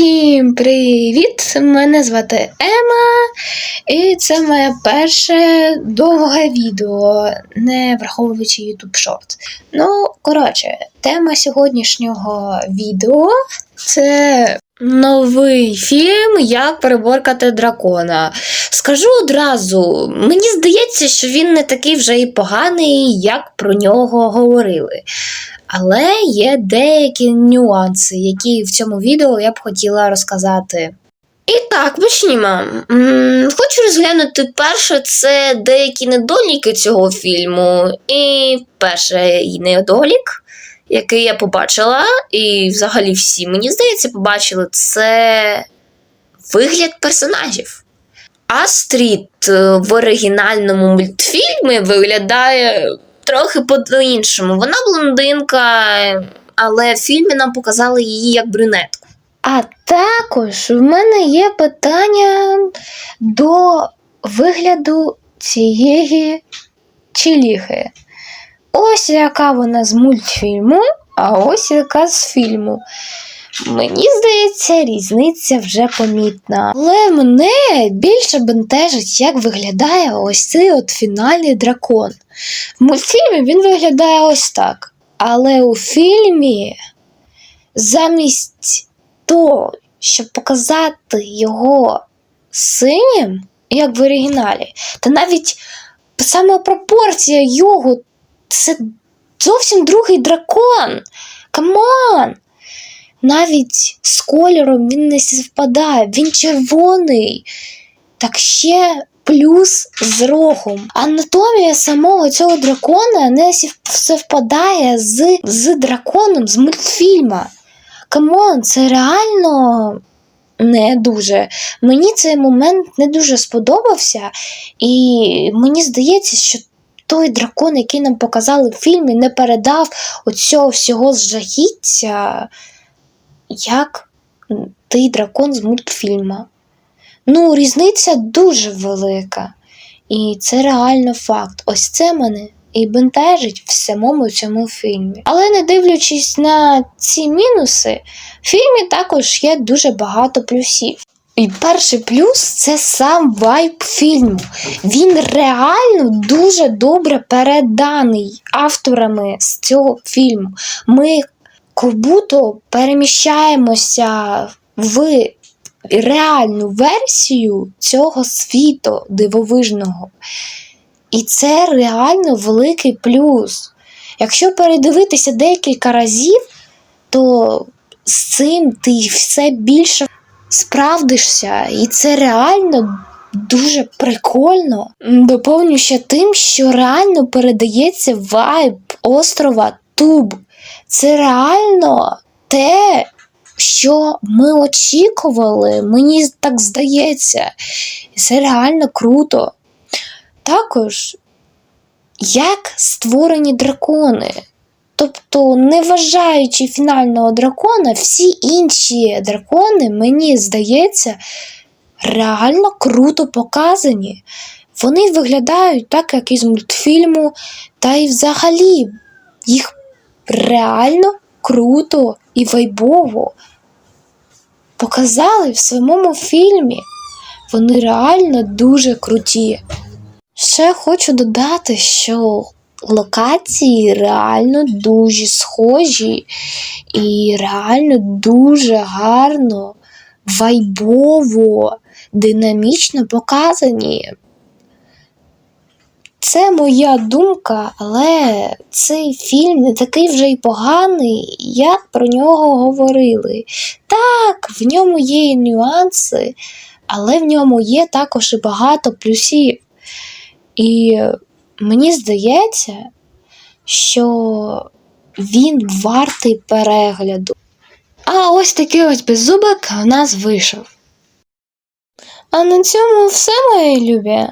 Всім привіт! Мене звати Ема, і це моє перше довге відео, не враховуючи YouTube Shorts. Ну, коротше, тема сьогоднішнього відео це новий фільм Як переборкати дракона. Скажу одразу, мені здається, що він не такий вже і поганий, як про нього говорили. Але є деякі нюанси, які в цьому відео я б хотіла розказати. І так, почнімо. Хочу розглянути перше, це деякі недоліки цього фільму. І перший недолік, який я побачила, і взагалі всі, мені здається, побачили, це вигляд персонажів. Астрід е, в оригінальному мультфільмі виглядає трохи по-іншому. Вона блондинка, але в фільмі нам показали її як брюнетку. А також в мене є питання до вигляду цієї чиліхи. Ось яка вона з мультфільму, а ось яка з фільму. Мені здається, різниця вже помітна. Але мене більше бентежить, як виглядає ось цей от фінальний дракон. В мультфільмі він виглядає ось так. Але у фільмі замість того, щоб показати його синім, як в оригіналі, та навіть саме пропорція його це зовсім другий дракон. Камон! Навіть з кольором він не співпадає, він червоний. Так ще плюс з рогом. Анатомія самого цього дракона не совпадає з, з драконом з мультфільма. Камон, це реально не дуже. Мені цей момент не дуже сподобався, і мені здається, що той дракон, який нам показали в фільмі, не передав оцього всього жахіття, як той дракон з мультфільма. Ну, різниця дуже велика. І це реально факт. Ось це мене і бентежить в самому цьому фільмі. Але не дивлячись на ці мінуси, в фільмі також є дуже багато плюсів. І перший плюс це сам вайб фільму. Він реально дуже добре переданий авторами з цього фільму. Ми будто переміщаємося в реальну версію цього світу дивовижного. І це реально великий плюс. Якщо передивитися декілька разів, то з цим ти все більше справдишся, і це реально дуже прикольно. Доповню ще тим, що реально передається вайб острова Туб. Це реально те, що ми очікували, мені так здається. Це реально круто. Також, як створені дракони. Тобто, не вважаючи фінального дракона, всі інші дракони, мені здається, реально круто показані. Вони виглядають так, як із мультфільму, та й взагалі їх реально круто і вайбово показали в своєму фільмі. Вони реально дуже круті. Ще хочу додати, що локації реально дуже схожі і реально дуже гарно, вайбово, динамічно показані. Це моя думка, але цей фільм не такий вже й поганий, як про нього говорили. Так, в ньому є і нюанси, але в ньому є також і багато плюсів. І мені здається, що він вартий перегляду. А ось такий ось беззубик в нас вийшов. А на цьому все, мої любі.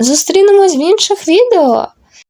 Зустрінемось в інших відео.